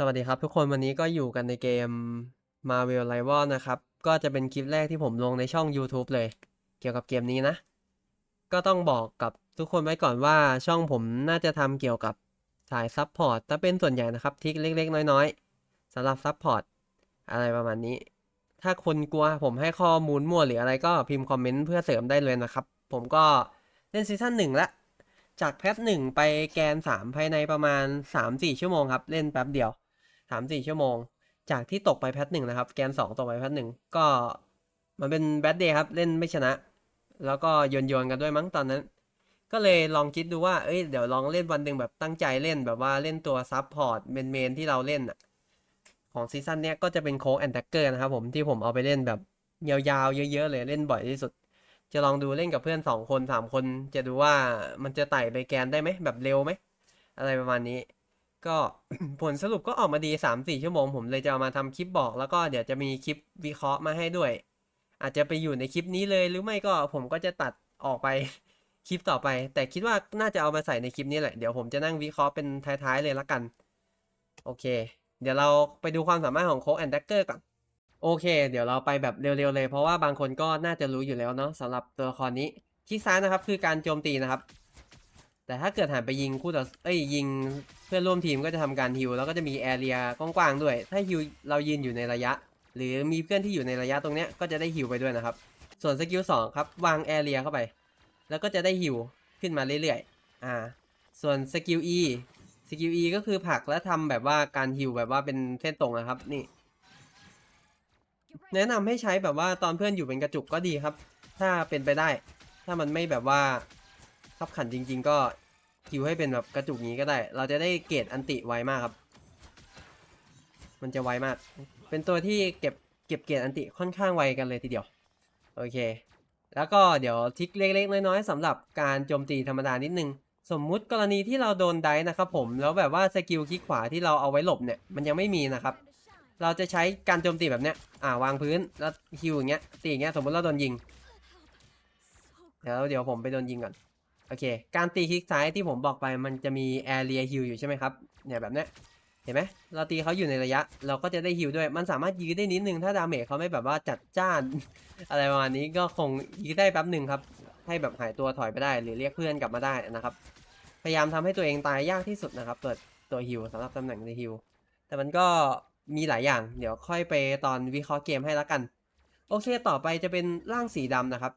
สวัสดีครับทุกคนวันนี้ก็อยู่กันในเกม Marvel Rival นะครับ ก็จะเป็นคลิปแรกที่ผมลงในช่อง YouTube เลย เกี่ยวกับเกมนี้นะ ก็ต้องบอกกับทุกคนไว้ก่อนว่าช่องผมน่าจะทำเกี่ยวกับสายซับพอร์ตถ้าเป็นส่วนใหญ่นะครับทิกเล็ก ๆ น้อยๆสำหรับซับพอร์ตอะไรประมาณนี้ ถ้าคนกลัวผมให้ข้อมูลมั่วหรืออะไรก็พิมพ์คอมเมนต์เพื่อเสริมได้เลยนะครับ ผมก็เล่นซีซั่นหนึ่งละจากแพทหนึ่งไปแกนสามภายในประมาณสามสี่ชั่วโมงครับ เล่นแป๊บเดียว สามสี่ชั่วโมง จากที่ตกไปแพทหนึ่งนะครับ แกนสองตกไปแพทหนึ่งก็มันเป็นแบดเดย์ครับ เล่นไม่ชนะ แล้วก็โยนโยนๆกันด้วยมั้งตอนนั้น ก็เลยลองคิดดูว่า เอ้ยเดี๋ยวลองเล่นวันหนึ่งแบบตั้งใจเล่นแบบว่าเล่นตัวซับพอร์ตเมนเมนที่เราเล่นอะของซีซั่นเนี้ยก็จะเป็นโค้กแอนด์แท็กเกอร์นะครับผมที่ผมเอาไปเล่นแบบยาวๆ เยอะๆเลยเล่นบ่อยที่สุด จะลองดูเล่นกับเพื่อนสองคนสามคน จะดูว่ามันจะไต่ไปแกนได้ไหมแบบเร็วไหม อะไรประมาณนี้ ก็ผลสรุปก็ออกมาดีสามสี่ชั่วโมง ผมเลยจะเอามาทำคลิปบอกแล้วก็เดี๋ยวจะมีคลิปวิเคราะห์มาให้ด้วย อาจจะไปอยู่ในคลิปนี้เลยหรือไม่ก็ผมก็จะตัดออกไปคลิปต่อไป แต่คิดว่าน่าจะเอามาใส่ในคลิปนี้แหละ เดี๋ยวผมจะนั่งวิเคราะห์เป็นท้ายๆเลยละกัน โอเค เดี๋ยวเราไปดูความสามารถของโค้กแอนด์แดกเกอร์ก่อนโอเค เดี๋ยวเราไปแบบเร็วๆเลย เพราะว่าบางคนก็น่าจะรู้อยู่แล้วเนาะสำหรับตัวละครนี้คลิกซ้ายนะครับคือการโจมตีนะครับ แต่ถ้าเกิดหันไปยิงคู่ต่อเอ้ยยิงเพื่อนร่วมทีมก็จะทำการฮิวแล้วก็จะมีแอเรียกว้างๆด้วย ถ้าฮิวเรายืนอยู่ในระยะ หรือมีเพื่อนที่อยู่ในระยะตรงเนี้ยก็จะได้ฮิวไปด้วยนะครับ ส่วนสกิลสองครับวางแอเรียเข้าไป แล้วก็จะได้ฮิวขึ้นมาเรื่อยๆอ่าส่วนสกิล E สกิล E ก็คือผลักและทำแบบว่าการฮิวแบบว่าเป็นเส้นตรงนะครับนี่ แนะนำให้ใช้แบบว่าตอนเพื่อนอยู่เป็นกระจุกก็ดีครับ ถ้าเป็นไปได้ ถ้ามันไม่แบบว่า ขับขันจริง ๆ ก็ฮิวให้เป็นแบบกระจุกนี้ก็ได้ เราจะได้เกรดอันติไวมากครับ มันจะไวมาก เป็นตัวที่เก็บเก็บเกรดอันติค่อนข้างไวกันเลยทีเดียว โอเค แล้วก็เดี๋ยวทิกเล็ก ๆ น้อยๆสำหรับการโจมตีธรรมดานิดนึง สมมุติกรณีที่เราโดนไดนะครับผม แล้วแบบว่าสกิลคลิกขวาที่เราเอาไว้หลบเนี่ยมันยังไม่มีนะครับ เราจะใช้การโจมตีแบบเนี้ย อ่าวางพื้นแล้วฮิวอย่างเงี้ยตีอย่างเงี้ยสมมติเราโดนยิง เดี๋ยวเดี๋ยวผมไปโดนยิงก่อน โอเค การตีคลิกซ้ายที่ผมบอกไปมันจะมีแอเรียฮิวอยู่ใช่ไหมครับ เนี่ยแบบเนี้ย เห็นไหม เราตีเขาอยู่ในระยะ เราก็จะได้ฮิวด้วย มันสามารถยื้อได้นิดนึง ถ้าดาเมจเขาไม่แบบว่าจัดจ้าน อะไรประมาณนี้ก็คงยื้อได้แป๊บหนึ่งครับ ให้แบบหายตัวถอยไปได้ หรือเรียกเพื่อนกลับมาได้นะครับ พยายามทำให้ตัวเองตายยากที่สุดนะครับตัวตัวฮิวสำหรับตำแหน่งในฮิวแต่มันก็มีหลายอย่าง เดี๋ยวค่อยไปตอนวิเคราะห์เกมให้และกัน โอเค ต่อไปจะเป็นร่างสีดำนะครับ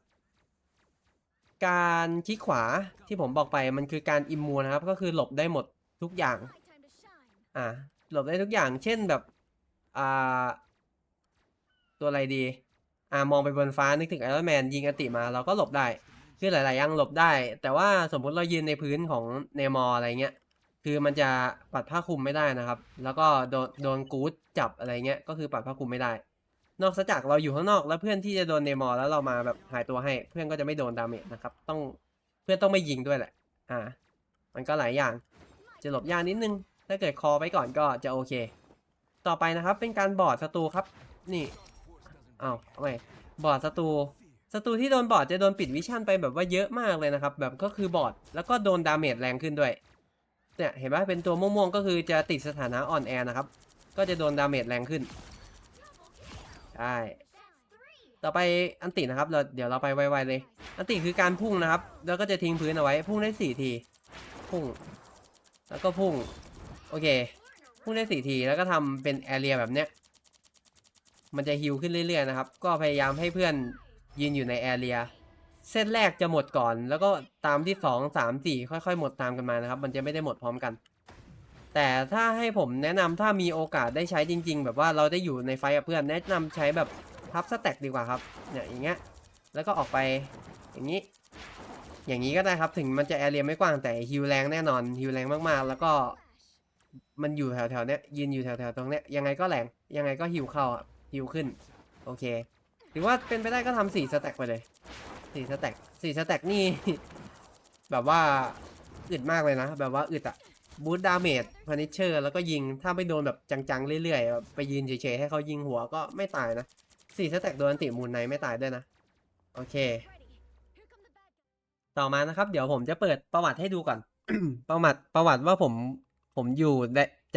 การคลิกขวาที่ผมบอกไปมันคือการอิมมูนะครับ ก็คือหลบได้หมดทุกอย่าง อ่าหลบได้ทุกอย่าง เช่นแบบอ่าตัวอะไรดี อ่ามองไปบนฟ้านึกถึงไอรอนแมนยิงอติมาเราก็หลบได้ คือหลาย ๆ อย่างหลบได้ แต่ว่าสมมติเรายืนในพื้นของเนมอร์อะไรเงี้ยคือมันจะปัดผ้าคลุมไม่ได้นะครับ แล้วก็โดนโดนกู๊ดจับอะไรเงี้ยก็คือปัดผ้าคลุมไม่ได้ นอกจากเราอยู่ข้างนอกแล้วเพื่อนที่จะโดนเนมอร์แล้วเรามาแบบหายตัวให้ เพื่อนก็จะไม่โดนดาเมจนะครับ ต้องเพื่อนต้องไม่ยิงด้วยแหละ อ่า มันก็หลายอย่าง จะหลบยากนิดนึง ถ้าเกิดคอไปก่อนก็จะโอเค ต่อไปนะครับเป็นการบอดศัตรูครับ นี่อ้าวเอาใหม่บอดศัตรูศัตรูที่โดนบอดจะโดนปิดวิชั่นไปแบบว่าเยอะมากเลยนะครับ แบบก็คือบอดแล้วก็โดนดาเมจแรงขึ้นด้วยเนี่ยเห็นไหมเป็นตัวม่วงๆก็คือจะติดสถานะอ่อนแอนะครับ ก็จะโดนดาเมจแรงขึ้น ใช่ต่อไปอันตินะครับเราเดี๋ยวเราไปไวๆเลย อันติคือการพุ่งนะครับ แล้วก็จะทิ้งพื้นเอาไว้ พุ่งได้สี่ที พุ่ง แล้วก็พุ่ง โอเค พุ่งได้สี่ทีแล้วก็ทำเป็นแอเรียแบบเนี้ย มันจะฮิวขึ้นเรื่อยๆนะครับ ก็พยายามให้เพื่อนยืนอยู่ในแอเรียเส้นแรกจะหมดก่อน แล้วก็ตามที่สองสามสี่ค่อยๆ หมดตามกันมานะครับ มันจะไม่ได้หมดพร้อมกัน แต่ถ้าให้ผมแนะนำถ้ามีโอกาสได้ใช้จริง ๆ แบบว่าเราได้อยู่ในไฟกับเพื่อนแนะนำใช้แบบพับสแต็กดีกว่าครับเนี่ยอย่างเงี้ยแล้วก็ออกไปอย่างนี้ อย่างนี้ก็ได้ครับถึงมันจะแอเรียไม่กว้างแต่ฮิวแรงแน่นอนฮิวแรงมากๆ แล้วก็มันอยู่แถวๆเนี้ยยืนอยู่แถวๆตรงเนี้ยยังไงก็แรงยังไงก็ฮิวเข้าฮิวขึ้นโอเค หรือว่าเป็นไปได้ก็ทำสี่สแต็กไปเลยสี่สแต็กสี่สแต็กนี่ แบบว่าอึดมากเลยนะ แบบว่าอึดอะ บูทดาเมจพานิชเชอร์ แล้วก็ยิงถ้าไม่โดนแบบจังๆ เรื่อยๆแบบไปยืนเฉยๆ ให้เขายิงหัวก็ไม่ตายนะสี่สแต็กโดนอันติมูลไนไม่ตายด้วยนะ โอเค ต่อมานะครับ เดี๋ยวผมจะเปิดประวัติให้ดูก่อน ประวัติประวัติว่าผมผมอยู่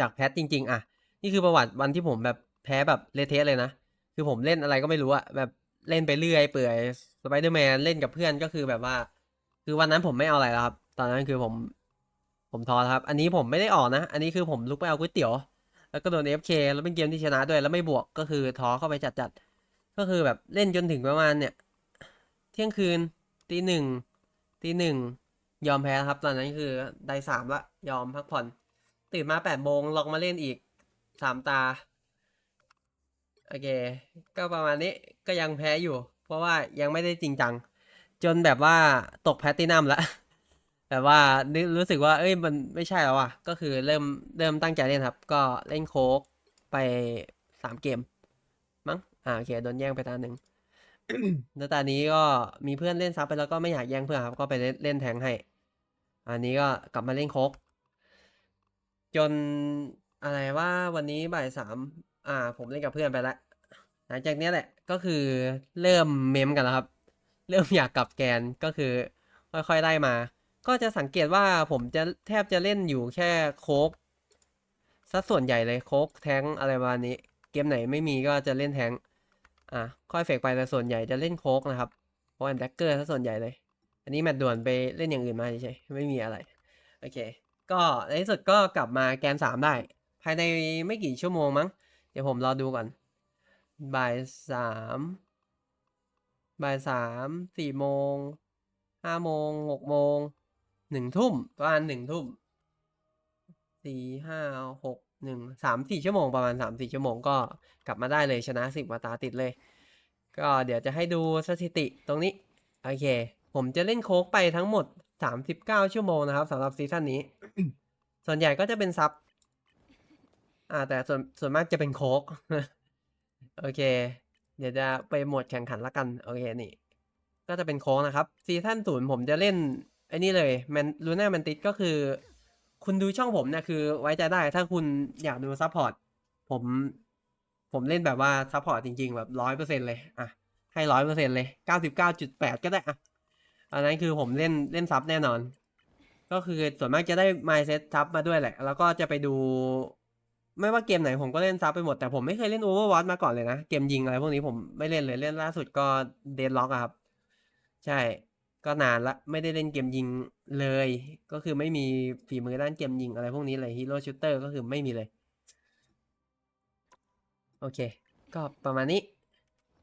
จากแพทจริง ๆ อะ นี่คือประวัติวันที่ผมแบบแพ้แบบเละเทะเลยนะ คือผมเล่นอะไรก็ไม่รู้อะแบบเล่นไปเรื่อยเปื่อยสไปเดอร์แมนเล่นกับเพื่อนก็คือแบบว่า คือวันนั้นผมไม่เอาอะไรแล้วครับ ตอนนั้นคือผม ผมท้อครับ อันนี้ผมไม่ได้ออกนะ อันนี้คือผมลุกไปเอาก๋วยเตี๋ยว แล้วก็โดน FK แล้วเป็นเกมที่ชนะด้วย แล้วไม่บวกก็คือท้อเข้าไปจัดๆก็คือแบบเล่นจนถึงประมาณเนี่ย เที่ยงคืนตีหนึ่งตีหนึ่งยอมแพ้ครับ ตอนนั้นคือได้สามละยอมพักผ่อน ตื่นมาแปดโมงลองมาเล่นอีกสามตาโอเค ก็ประมาณนี้ก็ยังแพ้อยู่ เพราะว่ายังไม่ได้จริงจัง จนแบบว่าตกแพตตินัมแล้ว แบบว่านึกรู้สึกว่า เอ้ยมันไม่ใช่แล้วอะ ก็คือเริ่มเริ่มตั้งใจเล่นครับ ก็เล่นโค้กไปสามเกม มั้งอ่าโอเคโดนแย่งไปตาหนึ่งแล้วตอนนี้ก็มีเพื่อนเล่นซับไปแล้วก็ไม่อยากแย่งเพื่อนครับ ก็ไปเล่นเล่นแทงให้ อันนี้ก็กลับมาเล่นโค้กจนอะไรว่าวันนี้บ่ายสามอ่า ผมเล่นกับเพื่อนไปแล้วหลังจากนี้แหละก็คือเริ่มเมมกันแล้วครับ เริ่มอยากกลับแกนก็คือ ค่อยๆไล่มา ก็จะสังเกตว่าผมจะแทบจะเล่นอยู่แค่โคกสัดส่วนใหญ่เลยโคกแทงอะไรประมาณนี้ เกมไหนไม่มีก็จะเล่นแทงอะค่อยเฟกไปแต่ส่วนใหญ่จะเล่นโคกนะครับ เพราะอันแดกเกอร์ซะส่วนใหญ่เลย อันนี้แมตด่วนไปเล่นอย่างอื่นมาเฉยๆไม่มีอะไร โอเค ก็ในที่สุดก็กลับมาแกนสามได้ ภายในไม่กี่ชั่วโมงมั้ง เดี๋ยวผมรอดูก่อนบ่ายสามบ่ายสามสี่โมงห้าโมงหกโมง หนึ่งทุ่มประมาณหนึ่งทุ่มสี่ห้าหกหนึ่งสามสี่ชั่วโมงประมาณสามสี่ชั่วโมงก็กลับมาได้เลยชนะสิบมาตาติดเลย ก็เดี๋ยวจะให้ดูสถิติตรงนี้ โอเค ผมจะเล่นโค้กไปทั้งหมดสามสิบเก้าชั่วโมงนะครับสำหรับซีซั่นนี้ ส่วนใหญ่ก็จะเป็นซับอ่าแต่ส่วนส่วนมากจะเป็นโค้กโอเค เดี๋ยวจะไปหมดแข่งขันละกัน โอเคนี่ ก็จะเป็นโค้งนะครับซีซั่นศูนย์ผมจะเล่น อ้นี่เลยแมนลูน่าแมนติสก็คือ คุณดูช่องผมเนี่ยคือ ไว้ใจได้ถ้าคุณอยากดูซัพพอร์ตผม ผมเล่นแบบว่าซัพพอร์ตจริง ๆ แบบร้อยเปอร์เซ็นเลยอะให้ร้อยเปอร์เซ็นเลยเก้าสิบเก้าจุดแปดก็ได้อะอันนั้นคือผมเล่นเล่นซับแน่นอน ก็คือส่วนมากจะได้ mindset ซับมาด้วยแหละ แล้วก็จะไปดู ไม่ว่าเกมไหนผมก็เล่นซับไปหมดแต่ผมไม่เคยเล่น Overwatch มาก่อนเลยนะ เกมยิงอะไรพวกนี้ผมไม่เล่นเลยเล่นล่าสุดก็ Deadlock อะครับ ใช่ ก็นานละไม่ได้เล่นเกมยิงเลย ก็คือไม่มีฝีมือด้านเกมยิงอะไรพวกนี้เลย Hero Shooter ก็คือไม่มีเลย โอเค ก็ประมาณนี้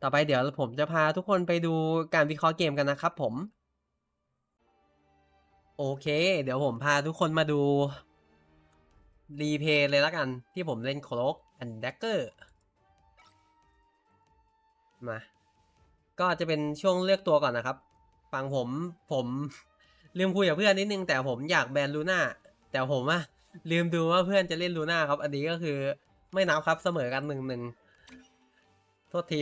ต่อไปเดี๋ยวผมจะพาทุกคนไปดูการวิเคราะห์เกมกันนะครับผม โอเค เดี๋ยวผมพาทุกคนมาดู รีเพย์เลยละกัน ที่ผมเล่นโคลกแอนด์แดกเกอร์มา ก็จะเป็นช่วงเลือกตัวก่อนนะครับ ฟังผมผมลืมคุยกับเพื่อนนิดนึงแต่ผมอยากแบนลูน่าแต่ผมอะลืมดูว่าเพื่อนจะเล่นลูน่าครับ อันนี้ก็คือไม่นับครับเสมอกันหนึ่งหนึ่งโทษที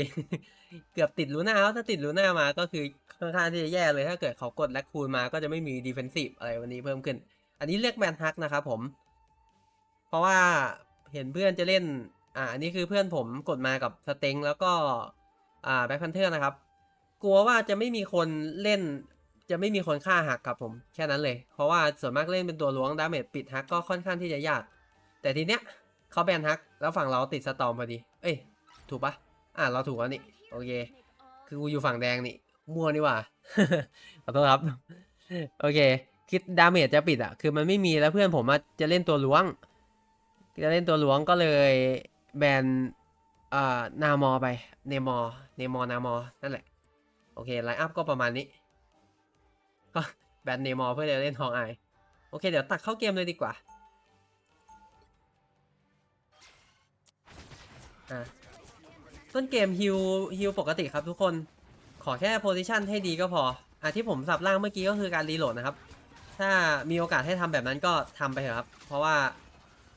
เกือบติดลูน่าแล้วถ้าติดลูน่ามาก็คือค่อนข้างที่จะแย่เลยถ้าเกิดเขากดแลกคูณมาก็จะไม่มีดีเฟนซีฟอะไรวันนี้เพิ่มขึ้น อันนี้เลือกแมนฮักนะครับผม เพราะว่าเห็นเพื่อนจะเล่นอ่าอันนี้คือเพื่อนผมกดมากับสเต็งแล้วก็อ่าแบ็คพันเทอร์นะครับ กลัวว่าจะไม่มีคนเล่น จะไม่มีคนฆ่าหักครับผม แค่นั้นเลย เพราะว่าส่วนมากเล่นเป็นตัวล้วงดาเมจปิดฮักก็ค่อนข้างที่จะยาก แต่ทีเนี้ยเขาแบนฮัก แล้วฝั่งเราติดสตอมพอดี เอ้ย ถูกปะอ่าเราถูกแล้วนี่ โอเค คือกูอยู่ฝั่งแดงนี่ มั่วนี่ว่า ขอโทษครับ โอเค คิดดาเมจจะปิดอะ คือมันไม่มีแล้วเพื่อนผมจะเล่นตัวล้วง จะเล่นตัวล้วงก็เลยแบนอ่านามอไป เนมอ เนมอนามอ นั่นแหละ โอเคไลน์อัพก็ประมาณนี้ ก็แบนเนมอเพื่อจะเล่นทองไอโอเค เดี๋ยวตัดเข้าเกมเลยดีกว่าอะต้นเกมฮิวฮิวปกติครับทุกคนขอแค่โพซิชันให้ดีก็พออะที่ผมสับล่างเมื่อกี้ก็คือการรีโหลดนะครับ ถ้ามีโอกาสให้ทำแบบนั้นก็ทำไปเถอะครับ เพราะว่า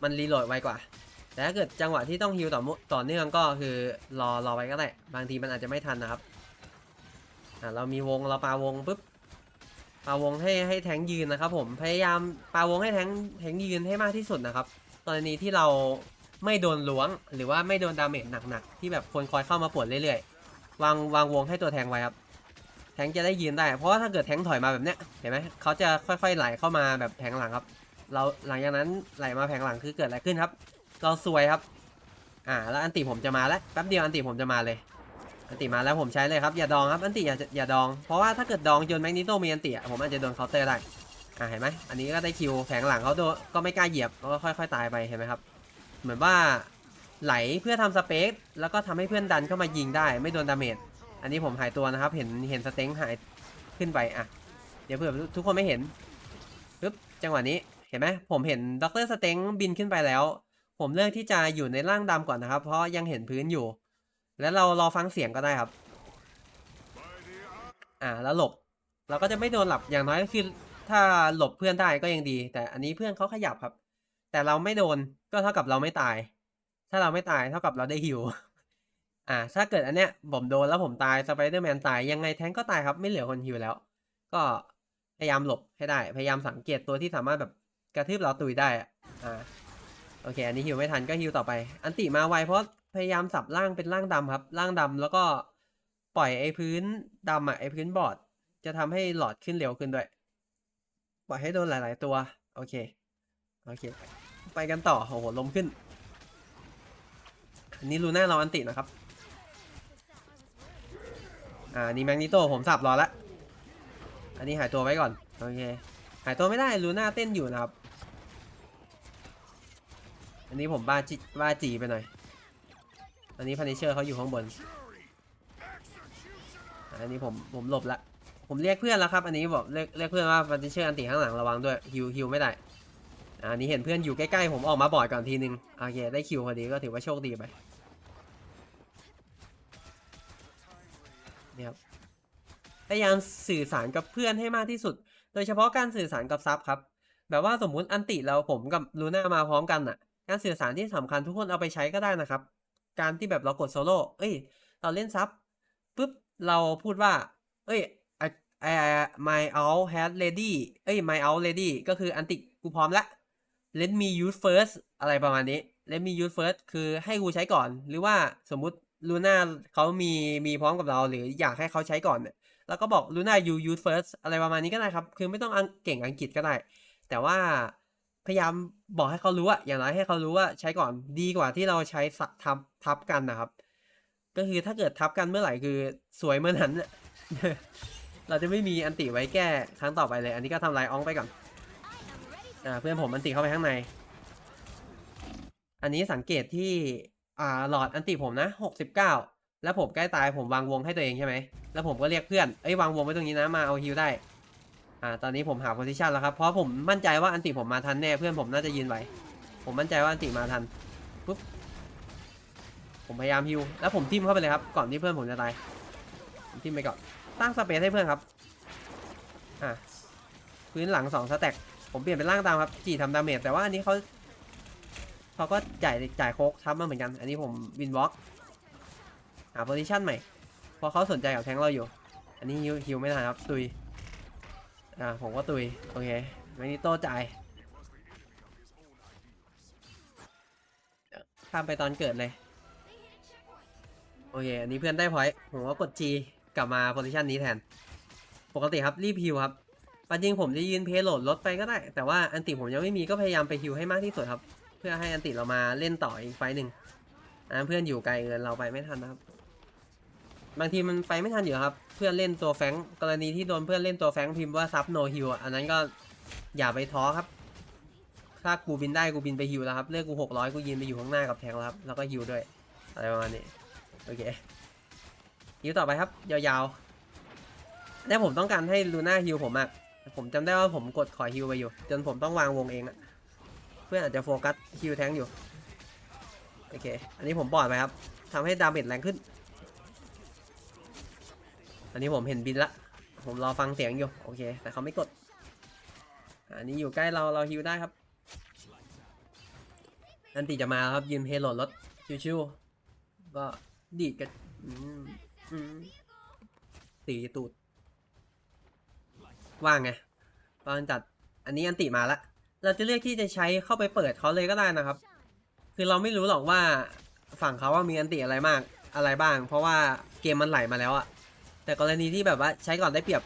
มันรีโหลดไวกว่า แต่ถ้าเกิดจังหวะที่ต้องฮิวต่อมุต่อเนื่องก็คือรอรอไวก็ได้ บางทีมันอาจจะไม่ทันนะครับ อะเรามีวงเราปาวงปุ๊บปาวงให้ให้แทงยืนนะครับ ผมพยายามปาวงให้แทงแทงยืนให้มากที่สุดนะครับกรณีที่เราไม่โดนล้วง หรือว่าไม่โดนดาเมจหนักๆที่แบบคนคอยเข้ามาปวดเรื่อยๆวางวางวงให้ตัวแทงไว้ครับแทงจะได้ยืนได้ เพราะว่าถ้าเกิดแทงถอยมาแบบเนี้ยเห็นไหมเขาจะค่อยๆไหลเข้ามาแบบแผงหลังครับ เราหลังจากนั้นไหลมาแผงหลังคือเกิดอะไรขึ้นครับ เราซวยครับ อ่า แล้วอันติผมจะมาแล้วแป๊บเดียวอันติผมจะมาเลย อันติมาแล้วผมใช้เลยครับอย่าดองครับอันติอย่าอย่าดองเพราะว่าถ้าเกิดดองจนแมกนิโตมีอันติผมอาจจะโดนเคาน์เตอร์ได้อ่าเห็นไหมอันนี้ก็ได้คิวแผงหลังเขาโดนก็ไม่กล้าเหยียบก็ค่อย ๆ ตายไปเห็นไหมครับ เหมือนว่าไหลเพื่อทำสเปซแล้วก็ทำให้เพื่อนดันเข้ามายิงได้ ไม่โดนดาเมจอันนี้ผมหายตัวนะครับ เห็นเห็นสเต็งหายขึ้นไปอะเดี๋ยวเผื่อทุกคนไม่เห็นปึ๊บจังหวะนี้เห็นไหมผมเห็นด็อกเตอร์สเต็งบินขึ้นไปแล้ว ผมเลือกที่จะอยู่ในร่างดำก่อนนะครับ เพราะยังเห็นพื้นอยู่ แล้วเรารอฟังเสียงก็ได้ครับ อ่าแล้วหลบ เราก็จะไม่โดนหลับอย่างน้อยก็คือ ถ้าหลบเพื่อนได้ก็ยังดี แต่อันนี้เพื่อนเขาขยับครับ แต่เราไม่โดนก็เท่ากับเราไม่ตาย ถ้าเราไม่ตายเท่ากับเราได้ฮิวอ่า ถ้าเกิดอันเนี้ยผมโดนแล้วผมตายสไปเดอร์แมนตายยังไงแทงก็ตายครับไม่เหลือคนฮิวแล้ว ก็พยายามหลบให้ได้ พยายามสังเกตตัวที่สามารถแบบกระทืบเราตุยได้อ่าโอเค อันนี้ฮิวไม่ทันก็ฮิวต่อไป อันติมาไวเพราะ พยายามสับร่างเป็นร่างดำครับ ร่างดำแล้วก็ปล่อยไอ้พื้นดำอะไอ้พื้นบอร์ดจะทำให้หลอดขึ้นเร็วขึ้นด้วย ปล่อยให้โดนหลาย ๆ ตัว โอเค โอเค ไปกันต่อ โอ้โหลมขึ้น อันนี้ลูน่าเราอันตินะครับ อ่า นี่แมกนิโตผมสับรอละ อันนี้หายตัวไว้ก่อน โอเค หายตัวไม่ได้ลูน่าเต้นอยู่นะครับ อันนี้ผมบ้าจิบ้าจีไปหน่อย อันนี้พันิเชอร์เขาอยู่ข้างบน อันนี้ผมผมหลบละ ผมเรียกเพื่อนแล้วครับ อันนี้บอกเรียกเรียกเพื่อนว่าพันิเชอร์อันติข้างหลังระวังด้วยฮิวฮิวไม่ได้ อันนี้เห็นเพื่อนอยู่ใกล้ๆผมออกมาบอดก่อนทีนึง โอเคได้คิวพอดีก็ถือว่าโชคดีไปเนี่ยครับพยายามสื่อสารกับเพื่อนให้มากที่สุด โดยเฉพาะการสื่อสารกับซับครับ แบบว่าสมมุติอันติเราผมกับลูน่ามาพร้อมกันน่ะ การสื่อสารที่สำคัญทุกคนเอาไปใช้ก็ได้นะครับ การที่แบบเรากดโซโล่เอ้ย เราเล่นซับปุ๊บ เราพูดว่า เอ้ยไอไอ my out has ready เอ้ย my out ready ก็คืออันติกูพร้อมละ let me use first อะไรประมาณนี้ let me use first คือให้กูใช้ก่อน หรือว่าสมมุติลูน่าเขามีมีพร้อมกับเรา หรืออยากให้เขาใช้ก่อนเนี่ยแล้วก็บอกลูน่า you use first อะไรประมาณนี้ก็ได้ครับ คือไม่ต้องเก่งอังกฤษก็ได้ แต่ว่า พยายามบอกให้เขารู้อะอย่างน้อยให้เขารู้ว่าใช้ก่อนดีกว่าที่เราใช้สับทับทับกันนะครับ ก็คือถ้าเกิดทับกันเมื่อไหร่คือสวยเมื่อนั้นเราจะไม่มีอันติไว้แก้ครั้งต่อไปเลย อันนี้ก็ทำลายอองไปก่อนอ่าเพื่อนผมอันติเข้าไปข้างใน อันนี้สังเกตที่อ่าหลอดอันติผมนะหกสิบเก้าแล้วผมใกล้ตายผมวางวงให้ตัวเองใช่ไหมแล้วผมก็เรียกเพื่อนเอ้ยวางวงไว้ตรงนี้นะมาเอาฮิวได้ อ่าตอนนี้ผมหาโพซิชันแล้วครับเพราะผมมั่นใจว่าอันติผมมาทันแน่เพื่อนผมน่าจะยืนไหวผมมั่นใจว่าอันติมาทันปุ๊บผมพยายามฮิวแล้วผมทิมเข้าไปเลยครับก่อนที่เพื่อนผมจะตายผมทิมไปก่อนตั้งสเปซให้เพื่อนครับอ่าพื้นหลังสองสแต็กผมเปลี่ยนเป็นร่างตามครับจีทำดาเมจแต่ว่าอันนี้เขาเขาก็จ่ายจ่ายโคกทับมาเหมือนกัน อันนี้ผมวินวอล์กหาโพซิชันใหม่เพราะเขาสนใจกับแทงเราอยู่ อันนี้ฮิวฮิวไม่ทันครับตุย อ่าผมก็ตุย โอเคแมกนิโต้จ่ายข้ามไปตอนเกิดเลย โอเค อันนี้เพื่อนได้พอยผมก็กด G กลับมาโพซิชันนี้แทน ปกติครับรีบฮิวครับปัจจริงผมจะยืนเพลโหลดรถไปก็ได้ แต่ว่าอันติผมยังไม่มีก็พยายามไปฮิวให้มากที่สุดครับ เพื่อให้อันติเรามาเล่นต่ออีกไฟหนึ่งอันนั้เพื่อนอยู่ไกลเกินเราไปไม่ทันนะครับ บางทีมันไปไม่ทันอยู่ครับ เพื่อนเล่นตัวแฟงกรณีที่โดนเพื่อนเล่นตัวแฟงพิมพ์ว่าซับโนฮิวอันนั้นก็อย่าไปท้อครับ ถ้ากูบินได้กูบินไปฮิวแล้วครับเลือกกูหกร้อยกูยืนไปอยู่ข้างหน้ากับแทงแล้วครับแล้วก็ฮิวด้วยอะไรประมาณนี้โอเคฮิวต่อไปครับ ยาวๆแต่ผมต้องการให้ลูน่าฮิวผมอะผมจำได้ว่าผมกดขอฮิวไปอยู่ จนผมต้องวางวงเองอะเพื่อนอาจจะโฟกัสฮิวแทงอยู่โอเค อันนี้ผมบอดไปครับทำให้ดาเมจแรงขึ้น อันนี้ผมเห็นบินละ ผมรอฟังเสียงอยู่ โอเค แต่เขาไม่กด อันนี้อยู่ใกล้เราเราฮิวได้ครับ อันติจะมาแล้วครับ ยืนเพลโหลดรถชิวๆก็ดีดกันตีตูด ว่างไงตอนจัด อันนี้อันติมาละ เราจะเลือกที่จะใช้เข้าไปเปิดเขาเลยก็ได้นะครับ คือเราไม่รู้หรอกว่าฝั่งเขาว่ามีอันติอะไรมากอะไรบ้าง เพราะว่าเกมมันไหลมาแล้วอะ แต่กรณีที่แบบว่าใช้ก่อนได้เปรียบ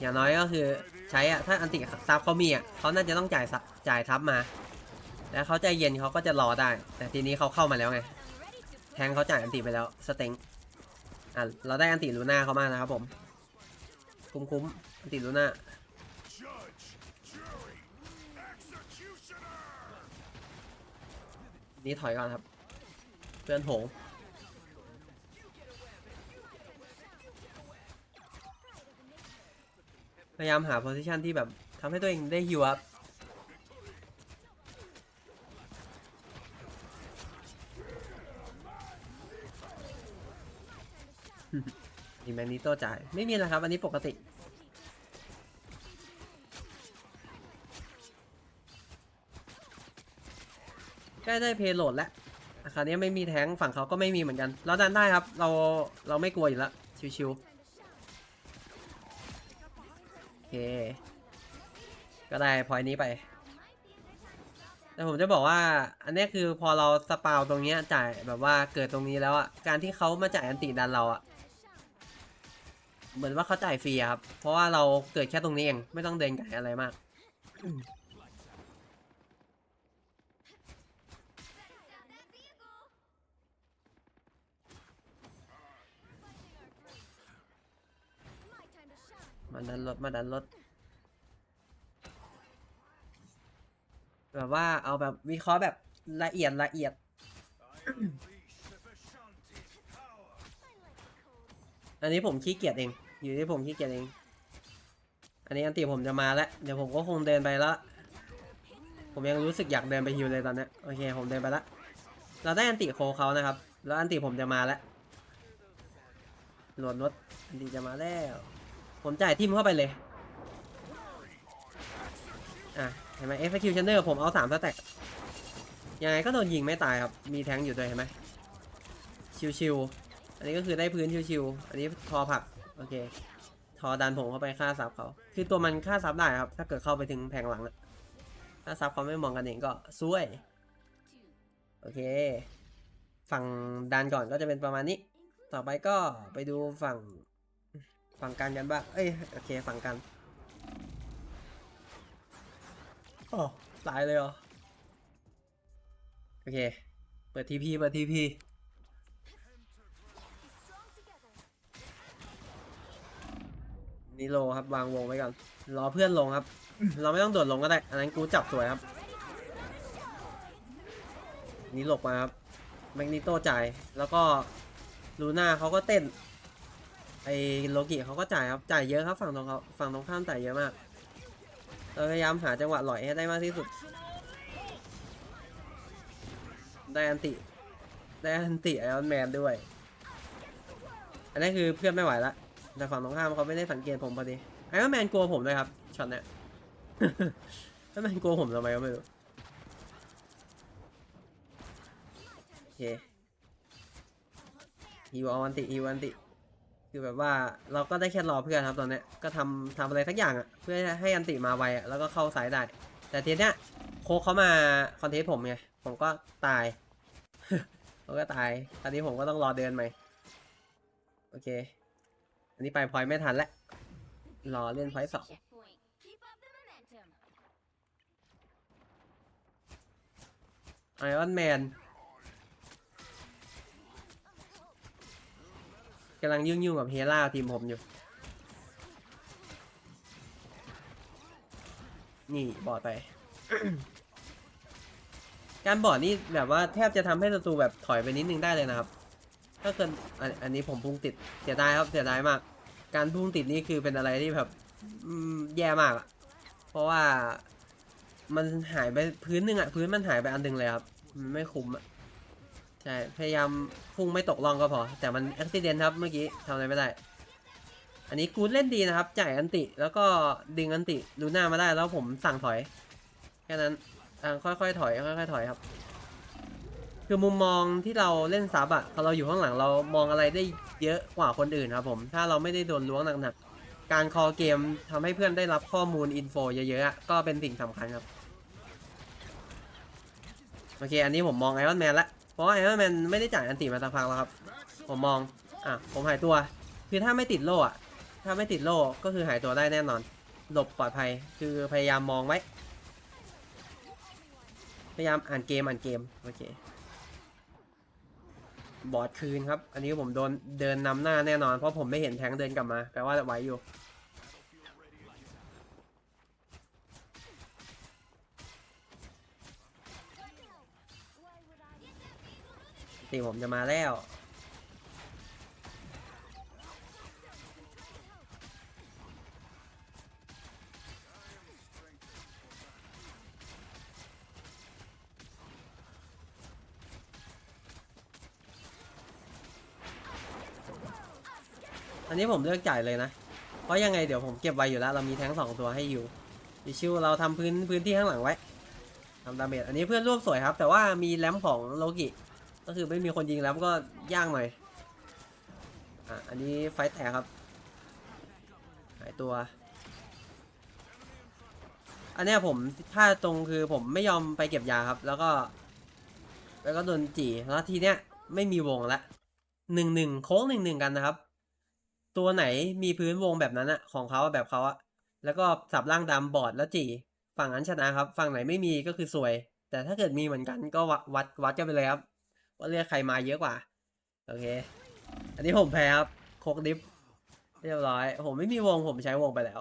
อย่างน้อยก็คือใช้อะถ้าอันติซับเขามีอะเขาน่าจะต้องจ่ายซับจ่ายทับมา แล้วเขาใจเย็นเขาก็จะรอได้ แต่ทีนี้เขาเข้ามาแล้วไง แทงเขาจ่ายอันติไปแล้วสเต็งอะเราได้อันติลูน่าเขามากนะครับผมคุ้มคุ้มๆอันติลูน่านี่ถอยก่อนครับ เพื่อนโหง พยายามหาโพซิชันที่แบบทำให้ตัวเองได้ฮิวอัพมีแมกนีโตจ่าย ไม่มีแล้วครับ อันนี้ปกติใกล้ได้เพย์โหลดแล้วคราวนี้ไม่มีแท้งฝั่งเขาก็ไม่มีเหมือนกัน เราดันได้ครับ เราเราไม่กลัวอยู่แล้วชิวๆ เค ก็ได้พอยนี้ไป แต่ผมจะบอกว่า อันนี้คือพอเราสปาวตรงเนี้ยจ่ายแบบว่าเกิดตรงนี้แล้วอะ การที่เขามาจ่ายอันติดันเราอะ เหมือนว่าเขาจ่ายฟรีครับ เพราะว่าเราเกิดแค่ตรงนี้เอง ไม่ต้องเดินไกลอะไรมาก มาดันรถมาดันรถแบบว่าเอาแบบวิเคราะห์แบบละเอียดละเอียด อันนี้ผมขี้เกียจเอง อยู่ที่ผมขี้เกียจเอง อันนี้อันติผมจะมาแล้ว เดี๋ยวผมก็คงเดินไปแล้ว ผมยังรู้สึกอยากเดินไปฮิวเลยตอนนี้ โอเค ผมเดินไปแล้วเราได้อันติโคเขานะครับ แล้วอันติผมจะมาแล้วโหลดรถอันติจะมาแล้ว ผมจ่ายทิมเข้าไปเลย อะ เห็นไหม executioner ผมเอาสามสแต็กยังไงก็โดนยิงไม่ตายครับ มีแทงอยู่ด้วยเห็นไหม ชิวๆ อันนี้ก็คือได้พื้นชิวๆ อันนี้ทอผัก โอเค ทอดันผมเข้าไปฆ่าซับเขา คือตัวมันฆ่าซับได้ครับ ถ้าเกิดเข้าไปถึงแผงหลังอะถ้าซับเขาไม่มองกันเองก็ซวย โอเค ฝั่งดันก่อนก็จะเป็นประมาณนี้ ต่อไปก็ไปดูฝั่ง ฝั่งกันกันบ้างเอ้ยโอเคฝั่งกันโอ้ตายเลยเหรอ โอเค เปิดทีพีเปิดทีพีนี่โลครับ วางวงไว้ก่อน รอเพื่อนลงครับ เราไม่ต้องโดดลงก็ได้ อันนั้นกูจับสวยครับ นี่หลบมาครับ แมกนิโตจ่าย แล้วก็ลูน่าเขาก็เต้น ไอ้โลกิเขาก็จ่ายครับจ่ายเยอะครับฝั่งตรงเขาฝั่งตรงข้ามจ่ายเยอะมากเราพยายามหาจังหวะหล่อยให้ได้มากที่สุดได้อันติได้อันติไอออนแมนด้วย อันนี้คือเพื่อนไม่ไหวละแต่ฝั่งตรงข้ามเขาไม่ได้สังเกตผมพอดีไอออนแมนกลัวผมด้วยครับช็อตเนี้ยไอออนแมนกลัวผมทำไมก็ไม่รู้โอเคฮิวอันติฮิวอันติ คือแบบว่าเราก็ได้แค่รอเพื่อนครับตอนเนี้ยก็ทำทำอะไรสักอย่างอะเพื่อให้อันติมาไวอะแล้วก็เข้าสายได้ แต่ทีเนี้ยโคเขามาคอนเทนต์ผมไงผมก็ตายผมก็ตาย ตอนนี้ผมก็ต้องรอเดินใหม่โอเค อันนี้ไปพอยไม่ทันแล้วรอเล่นพอยสองไอออนแมน กำลังยุ่งๆกับเฮล่าทีมผมอยู่ นี่บอดไป การบอดนี่แบบว่าแทบจะทำให้ศัตรูแบบถอยไปนิดนึงได้เลยนะครับ ถ้าเกิดอันอันนี้ผมพุ่งติดเสียดายครับเสียดายมาก การพุ่งติดนี่คือเป็นอะไรที่แบบแย่มากอะเพราะว่ามันหายไปพื้นหนึ่งอะพื้นมันหายไปอันหนึ่งเลยครับ ไม่คุ้มอะ ใช่ พยายามพุ่งไม่ตกล่องก็พอ แต่มันอุบิเหตุครับเมื่อกี้ทำอะไรไม่ได้ อันนี้กูดเล่นดีนะครับ จ่ายอันติ แล้วก็ดึงอันติลูหน่ามาได้แล้วผมสั่งถอย แค่นั้นค่อยๆถอยค่อยๆถอยครับ คือมุมมองที่เราเล่นซับอะพอเราอยู่ข้างหลังเรามองอะไรได้เยอะกว่าคนอื่นครับผม ถ้าเราไม่ได้โดนล้วงหนักๆ การคอเกมทำให้เพื่อนได้รับข้อมูลอินโฟเยอะๆ ก็เป็นสิ่งสำคัญครับ โอเค อันนี้ผมมองไอรอนแมนละ ราะไอรอนแมนไม่ได้จ่ายอันติมาสักพักแล้วครับ ผมมอง อะ ผมหายตัว คือถ้าไม่ติดโล่อะถ้าไม่ติดโล่ก็คือหายตัวได้แน่นอน หลบปลอดภัย คือพยายามมองไว้ พยายามอ่านเกมอ่านเกม โอเค บอดคืนครับ อันนี้ผมโดนเดินนำหน้าแน่นอน เพราะผมไม่เห็นแทงเดินกลับมา แปลว่าไหวอยู่ ตีผมจะมาแล้ว อันนี้ผมเลือกจ่ายเลยนะ เพราะยังไงเดี๋ยวผมเก็บไว้อยู่แล้ว เรามีแท้งสองตัวให้อยู่ดิชิวเราทำพื้นพื้นที่ข้างหลังไว้ทำดาเมจอันนี้เพื่อนร่วมสวยครับ แต่ว่ามีแรมของโลกิ ก็คือไม่มีคนยิงแล้วก็ย่ากหน่อย อะ อันนี้ไฟแตกครับ หายตัว อันนี้ผมพลาตรงคือผมไม่ยอมไปเก็บยาครับ แล้วก็ แล้วก็โดนจีแล้วทีเนี้ยไม่มีวงละหนึ่งหนึ่งโค้งหนึ่งหนึ่งกันนะครับ ตัวไหนมีพื้นวงแบบนั้นอะของเขาอะแบบเขาอะแล้วก็สับล่างดำบอดแล้วจีฝั่งนั้นชนะครับ ฝั่งไหนไม่มีก็คือสวย แต่ถ้าเกิดมีเหมือนกันก็วัดวัดวัดกันไปเลยครับ ว่าเลือกใครมาเยอะกว่า โอเค อันนี้ผมแพ้ครับโคกดิฟเรียบร้อย ผมไม่มีวงผมใช้วงไปแล้ว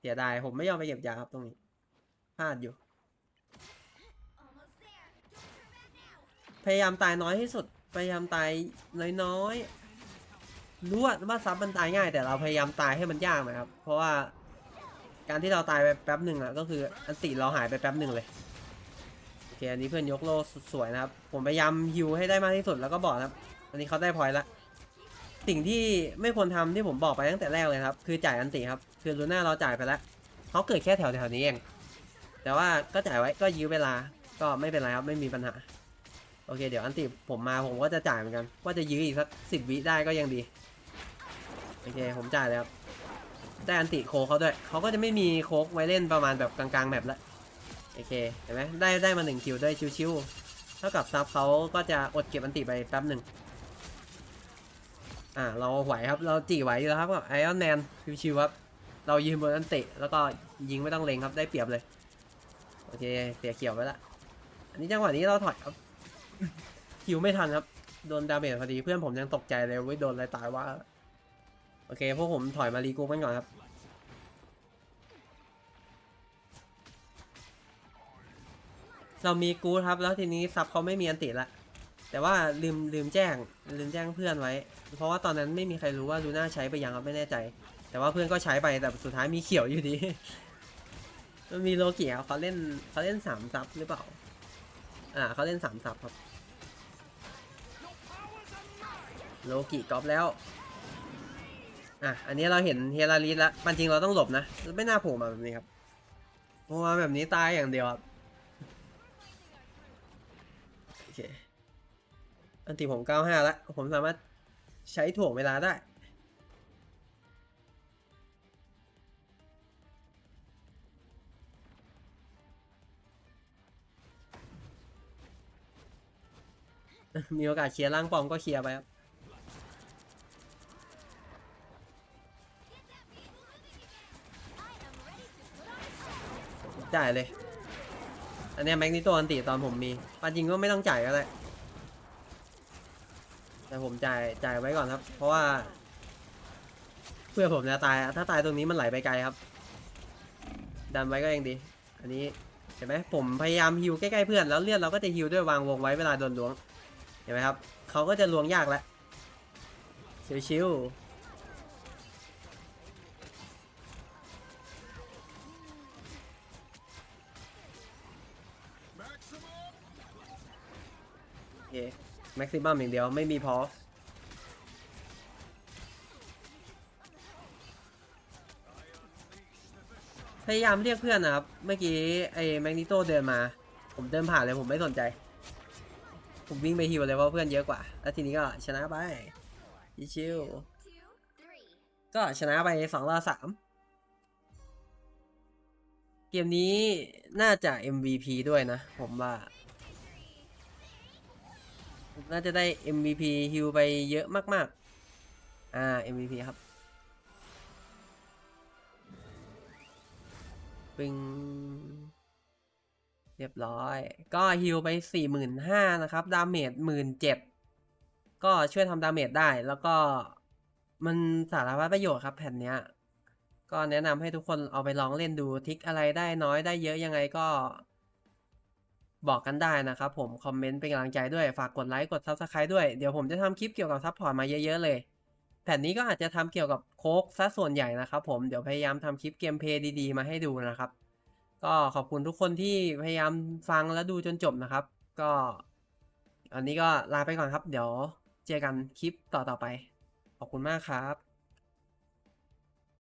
เสียดายผมไม่ยอมไปเก็บยาครับตรงนี้พลาดอยู่ พยายามตายน้อยที่สุด พยายามตายน้อยๆรู้ว่าซับมันตายง่าย แต่เราพยายามตายให้มันยากหนะครับ เพราะว่าการที่เราตายไปแป๊บหนึ่งอะก็คืออันติเราหายไปแป๊บหนึ่งเลย เคอันนี้เพื่อนยกโลสวยนะครับ ผมพยายามฮิวให้ได้มากที่สุดแล้วก็บอกนะครับ อันนี้เขาได้พอยต์ละ สิ่งที่ไม่ควรทำที่ผมบอกไปตั้งแต่แรกเลยครับ คือจ่ายอันติครับ คือลูน่าเราจ่ายไปแล้วเขาเกิดแค่แถวแถวนี้เอง แต่ว่าก็จ่ายไว้ก็ยื้อเวลา ก็ไม่เป็นไรครับไม่มีปัญหา โอเค เดี๋ยวอันติผมมาผมก็จะจ่ายเหมือนกัน ว่าจะยื้ออีกสักสิบวิได้ก็ยังดี โอเคผมจ่ายแล้วได้อันติโคเขาด้วย เขาก็จะไม่มีโคกไว้เล่นประมาณแบบกลางๆแบบละ โอเคเห็นไหมได้ได้มาหนึ่งคิวด้วยชิวๆเท่ากับซับเขาก็จะอดเก็บอันติไปแป๊บหนึ่งอ่าเราไหวครับเราจีไหวอยู่แล้วครับกับไอออนแมนชิวๆครับเรายืนบนอันติแล้วก็ยิงไม่ต้องเล็งครับได้เปรียบเลยโอเคเสียเขียวไปละอันนี้จังหวะนี้เราถอยครับคิวไม่ทันครับโดนดาเมจพอดีเพื่อนผมยังตกใจเลยว่าโดนอะไรตายว่าโอเคพวกผมถอยมารีกรุ๊ปกันก่อนครับ เรามีกู๊ดครับ แล้วทีนี้ซับเขาไม่มีอันติละ แต่ว่าลืมลืมแจ้งลืมแจ้งเพื่อนไว้ เพราะว่าตอนนั้นไม่มีใครรู้ว่าลูน่าใช้ไปยังครับไม่แน่ใจ แต่ว่าเพื่อนก็ใช้ไปแต่สุดท้ายมีเขียวอยู่ดี มันมีโลเกิครับเขาเล่นเขาเล่นสามซับหรือเปล่า อ่าเขาเล่นสามซับครับ โลกิกรอบแล้ว อะอันนี้เราเห็นเฮราลิสแล้วมันจริงเราต้องหลบนะ ไม่น่าโผล่มาแบบนี้ครับเพราะว่าแบบนี้ตายอย่างเดียวครับ เค อันติผม95แล้วผมสามารถใช้ถ่วงเวลาได้ มีโอกาสเคลียร์ร่างปอมก็เคลียร์ไปครับจ่ายเลย อันเนี้ยแม็กนิโตอันติตอนผมมีปาจริงก็ไม่ต้องจ่ายก็ได้ แต่ผมจ่ายจ่ายไว้ก่อนครับ เพราะว่า เพื่อผมจะตาย ถ้าตายตรงนี้มันไหลไปไกลครับ ดันไว้ก็ยังดี อันนี้เห็นไหมผมพยายามฮิวใกล้ๆเพื่อนแล้วเลือดเราก็จะฮิวด้วยวางวงไว้เวลาโดนล้วง เห็นไหมครับ เขาก็จะล้วงยากแล้วชิวๆ แม็กซิมัมอย่างเดียวไม่มีพอสพยายามเรียกเพื่อนนะครับ เมื่อกี้ไอ้แมกนิโตเดินมา ผมเดินผ่านเลยผมไม่สนใจ ผมวิ่งไปฮิวเลยเพราะเพื่อนเยอะกว่า แล้วทีนี้ก็ชนะไปชิวก็ชนะไปสองต่อสามเกมนี้น่าจะ MVP ด้วยนะ ผมว่า น่าจะได้ MVP ฮิวไปเยอะมากๆ อ่า MVP ครับปึงเรียบร้อย ก็ฮิวไป 45,000นะครับ ดาเมจ17,000ก็ช่วยทำดาเมจได้ แล้วก็มันสารพัดประโยชน์ครับแผ่นเนี้ย ก็แนะนำให้ทุกคนเอาไปลองเล่นดู ทิกอะไรได้น้อยได้เยอะยังไงก็ บอกกันได้นะครับผม คอมเมนต์เป็นกำลังใจด้วย ฝากกดไลค์ กด Subscribe ด้วย เดี๋ยวผมจะทำคลิปเกี่ยวกับซัพพอร์ตมาเยอะๆเลย แผ่นนี้ก็อาจจะทำเกี่ยวกับโค้กซะส่วนใหญ่นะครับผม เดี๋ยวพยายามทำคลิปเกมเพย์ดีๆ มาให้ดูนะครับ ก็ขอบคุณทุกคนที่พยายามฟังและดูจนจบนะครับ ก็อันนี้ก็ลาไปก่อนครับ เดี๋ยวเจอกันคลิปต่อๆไป ขอบคุณมากครับ